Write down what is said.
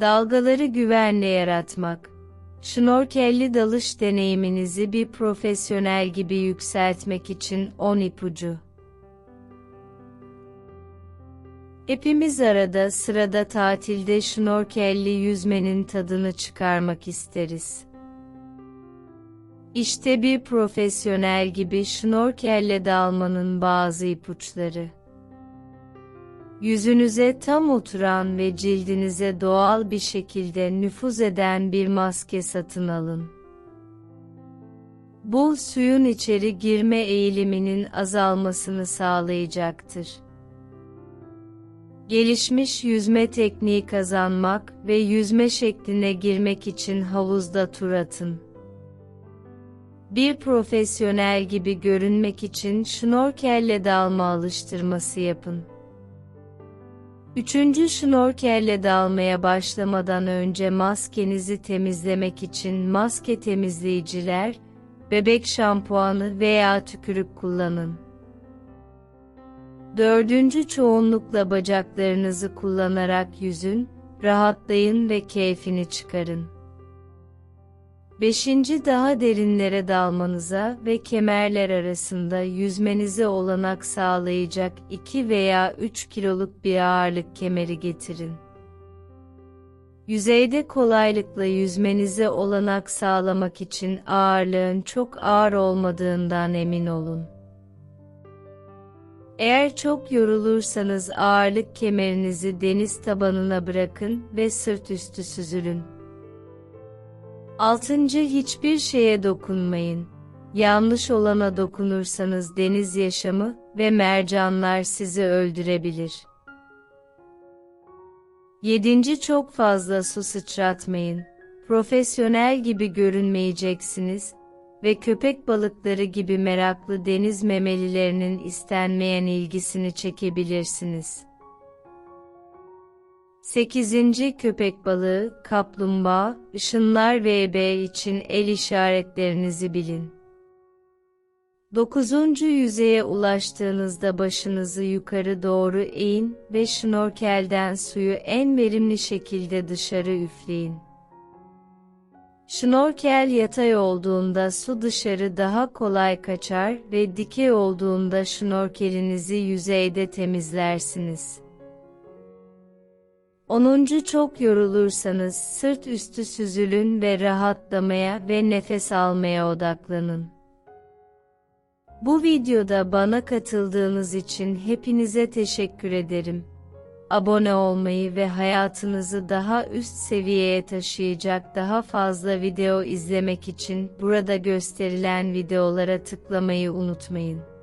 Dalgaları güvenle yaratmak. Şnorkelli dalış deneyiminizi bir profesyonel gibi yükseltmek için 10 ipucu. Hepimiz arada sırada tatilde şnorkelli yüzmenin tadını çıkarmak isteriz. İşte bir profesyonel gibi şnorkelle dalmanın bazı ipuçları. Yüzünüze tam oturan ve cildinize doğal bir şekilde nüfuz eden bir maske satın alın. Bu suyun içeri girme eğiliminin azalmasını sağlayacaktır. Gelişmiş yüzme tekniği kazanmak ve yüzme şekline girmek için havuzda tur atın. Bir profesyonel gibi görünmek için şnorkelle dalma alıştırması yapın. Üçüncü şnorkelle dalmaya başlamadan önce maskenizi temizlemek için maske temizleyiciler, bebek şampuanı veya tükürük kullanın. Dördüncü çoğunlukla bacaklarınızı kullanarak yüzün, rahatlayın ve keyfini çıkarın. Beşinci daha derinlere dalmanıza ve kemerler arasında yüzmenize olanak sağlayacak 2 veya 3 kiloluk bir ağırlık kemeri getirin. Yüzeyde kolaylıkla yüzmenize olanak sağlamak için ağırlığın çok ağır olmadığından emin olun. Eğer çok yorulursanız ağırlık kemerinizi deniz tabanına bırakın ve sırt üstü süzülün. Altıncı hiçbir şeye dokunmayın. Yanlış olana dokunursanız deniz yaşamı ve mercanlar sizi öldürebilir. Yedinci çok fazla su sıçratmayın. Profesyonel gibi görünmeyeceksiniz ve köpek balıkları gibi meraklı deniz memelilerinin istenmeyen ilgisini çekebilirsiniz. 8. Köpek balığı, kaplumbağa, ışınlar ve ebe için el işaretlerinizi bilin. 9. Yüzeye ulaştığınızda başınızı yukarı doğru eğin ve şnorkelden suyu en verimli şekilde dışarı üfleyin. Şnorkel yatay olduğunda su dışarı daha kolay kaçar ve dikey olduğunda şnorkelinizi yüzeyde temizlersiniz. 10. Çok yorulursanız sırt üstü süzülün ve rahatlamaya ve nefes almaya odaklanın. Bu videoda bana katıldığınız için hepinize teşekkür ederim. Abone olmayı ve hayatınızı daha üst seviyeye taşıyacak daha fazla video izlemek için burada gösterilen videolara tıklamayı unutmayın.